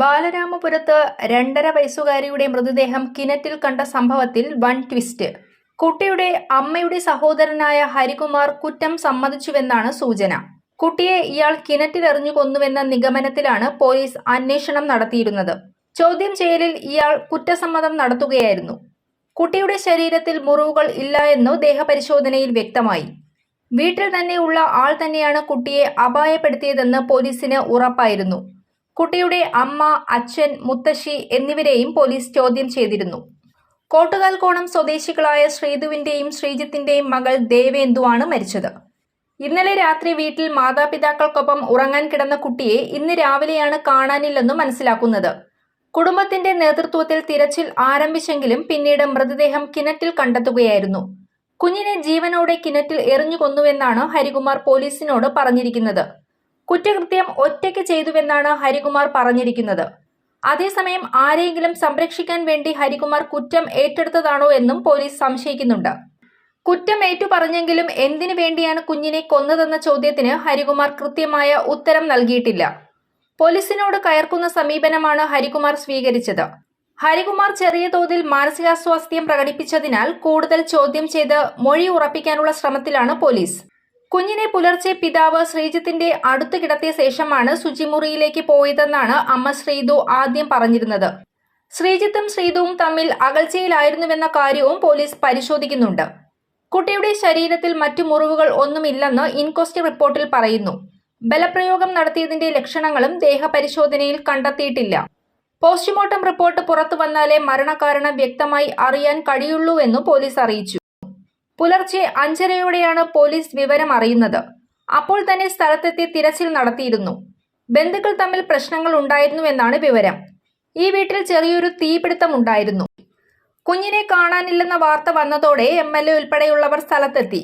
ബാലരാമപുരത്ത് രണ്ടര വയസ്സുകാരിയുടെ മൃതദേഹം കിണറ്റിൽ കണ്ട സംഭവത്തിൽ വൺ ട്വിസ്റ്റ്. കുട്ടിയുടെ അമ്മയുടെ സഹോദരനായ ഹരികുമാർ കുറ്റം സമ്മതിച്ചുവെന്നാണ് സൂചന. കുട്ടിയെ ഇയാൾ കിണറ്റിലെറിഞ്ഞു കൊന്നുവെന്ന നിഗമനത്തിലാണ് പോലീസ് അന്വേഷണം നടത്തിയിരുന്നത്. ചോദ്യം ചെയ്യലിൽ ഇയാൾ കുറ്റസമ്മതം നടത്തുകയായിരുന്നു. കുട്ടിയുടെ ശരീരത്തിൽ മുറിവുകൾ ഇല്ല എന്നു ദേഹപരിശോധനയിൽ വ്യക്തമായി. വീട്ടിൽ തന്നെയുള്ള ആൾ തന്നെയാണ് കുട്ടിയെ അപായപ്പെടുത്തിയതെന്ന് പോലീസിന് ഉറപ്പായിരുന്നു. കുട്ടിയുടെ അമ്മ അച്ഛൻ മുത്തശ്ശി എന്നിവരെയും പോലീസ് ചോദ്യം ചെയ്തിരുന്നു. കോട്ടുകാൽക്കോണം സ്വദേശികളായ ശ്രീതുവിന്റെയും ശ്രീജിത്തിന്റെയും മകൾ ദേവേന്ദുവാണ് മരിച്ചത്. ഇന്നലെ രാത്രി വീട്ടിൽ മാതാപിതാക്കൾക്കൊപ്പം ഉറങ്ങാൻ കിടന്ന കുട്ടിയെ ഇന്ന് രാവിലെയാണ് കാണാനില്ലെന്ന് മനസ്സിലാക്കുന്നത്. കുടുംബത്തിന്റെ നേതൃത്വത്തിൽ തിരച്ചിൽ ആരംഭിച്ചെങ്കിലും പിന്നീട് മൃതദേഹം കിണറ്റിൽ കണ്ടെത്തുകയായിരുന്നു. കുഞ്ഞിനെ ജീവനോടെ കിണറ്റിൽ എറിഞ്ഞു കൊന്നുവെന്നാണ് ഹരികുമാർ പോലീസിനോട് പറഞ്ഞിരിക്കുന്നത്. കുറ്റകൃത്യം ഒറ്റയ്ക്ക് ചെയ്തുവെന്നാണ് ഹരികുമാർ പറഞ്ഞിരിക്കുന്നത്. അതേസമയം ആരെയെങ്കിലും സംരക്ഷിക്കാൻ വേണ്ടി ഹരികുമാർ കുറ്റം ഏറ്റെടുത്തതാണോ എന്നും പോലീസ് സംശയിക്കുന്നുണ്ട്. കുറ്റം ഏറ്റു പറഞ്ഞെങ്കിലും എന്തിനു വേണ്ടിയാണ് കുഞ്ഞിനെ കൊന്നതെന്ന ചോദ്യത്തിന് ഹരികുമാർ കൃത്യമായ ഉത്തരം നൽകിയിട്ടില്ല. പോലീസിനോട് കയർക്കുന്ന സമീപനമാണ് ഹരികുമാർ സ്വീകരിച്ചത്. ഹരികുമാർ ചെറിയ തോതിൽ മാനസികാസ്വാസ്ഥ്യം പ്രകടിപ്പിച്ചതിനാൽ കൂടുതൽ ചോദ്യം ചെയ്ത് മൊഴി ഉറപ്പിക്കാനുള്ള ശ്രമത്തിലാണ് പോലീസ്. കുഞ്ഞിനെ പുലർച്ചെ പിതാവ് ശ്രീജിത്തിന്റെ അടുത്ത് കിടത്തിയ ശേഷമാണ് ശുചിമുറിയിലേക്ക് പോയതെന്നാണ് അമ്മ ശ്രീതു ആദ്യം പറഞ്ഞിരുന്നത്. ശ്രീജിത്തും ശ്രീതുവും തമ്മിൽ അകൽച്ചയിലായിരുന്നുവെന്ന കാര്യവും പോലീസ് പരിശോധിക്കുന്നുണ്ട്. കുട്ടിയുടെ ശരീരത്തിൽ മറ്റു മുറിവുകൾ ഒന്നുമില്ലെന്ന് ഇൻക്വസ്റ്റ് റിപ്പോർട്ടിൽ പറയുന്നു. ബലപ്രയോഗം നടത്തിയതിന്റെ ലക്ഷണങ്ങളും ദേഹപരിശോധനയിൽ കണ്ടെത്തിയിട്ടില്ല. പോസ്റ്റ്മോർട്ടം റിപ്പോർട്ട് പുറത്തു വന്നാലേ മരണകാരണം വ്യക്തമായി അറിയാൻ കഴിയുള്ളൂവെന്നും പോലീസ് അറിയിച്ചു. പുലർച്ചെ അഞ്ചരയോടെയാണ് പോലീസ് വിവരം അറിയുന്നത്. അപ്പോൾ തന്നെ സ്ഥലത്തെത്തി തിരച്ചിൽ നടത്തിയിരുന്നു. ബന്ധുക്കൾ തമ്മിൽ പ്രശ്നങ്ങൾ ഉണ്ടായിരുന്നുവെന്നാണ് വിവരം. ഈ വീട്ടിൽ ചെറിയൊരു തീപിടുത്തമുണ്ടായിരുന്നു കുഞ്ഞിനെ കാണാനില്ലെന്ന വാർത്ത വന്നതോടെ എം എൽ എ ഉൾപ്പെടെയുള്ളവർ സ്ഥലത്തെത്തി.